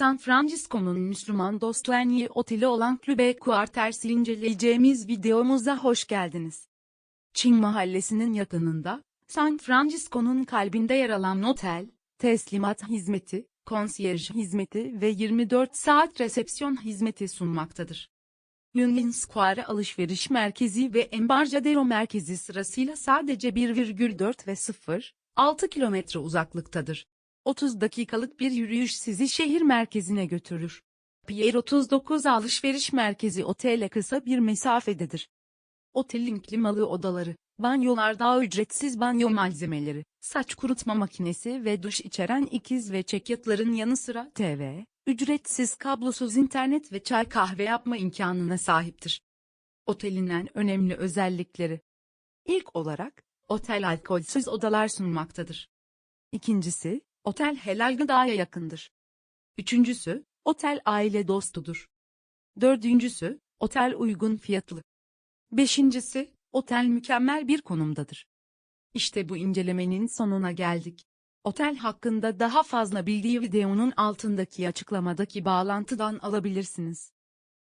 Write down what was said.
San Francisco'nun Müslüman iyi oteli olan Clube Quarters'i inceleyeceğimiz videomuza hoş geldiniz. Çin mahallesinin yakınında, San Francisco'nun kalbinde yer alan otel, teslimat hizmeti, konsiyerj hizmeti ve 24 saat resepsiyon hizmeti sunmaktadır. Union Square alışveriş merkezi ve Embarcadero merkezi sırasıyla sadece 1,4 ve 0, 6 kilometre uzaklıktadır. 30 dakikalık bir yürüyüş sizi şehir merkezine götürür. Pier 39 alışveriş merkezi otele kısa bir mesafededir. Otelin klimalı odaları, banyolarda ücretsiz banyo malzemeleri, saç kurutma makinesi ve duş içeren ikiz ve çekyatların yanı sıra TV, ücretsiz kablosuz internet ve çay kahve yapma imkanına sahiptir. Otelin en önemli özellikleri. İlk olarak, otel alkolsüz odalar sunmaktadır. İkincisi, otel helal gıdaya yakındır. Üçüncüsü, otel aile dostudur. Dördüncüsü, otel uygun fiyatlı. Beşincisi, otel mükemmel bir konumdadır. İşte bu incelemenin sonuna geldik. Otel hakkında daha fazla bilgiyi videonun altındaki açıklamadaki bağlantıdan alabilirsiniz.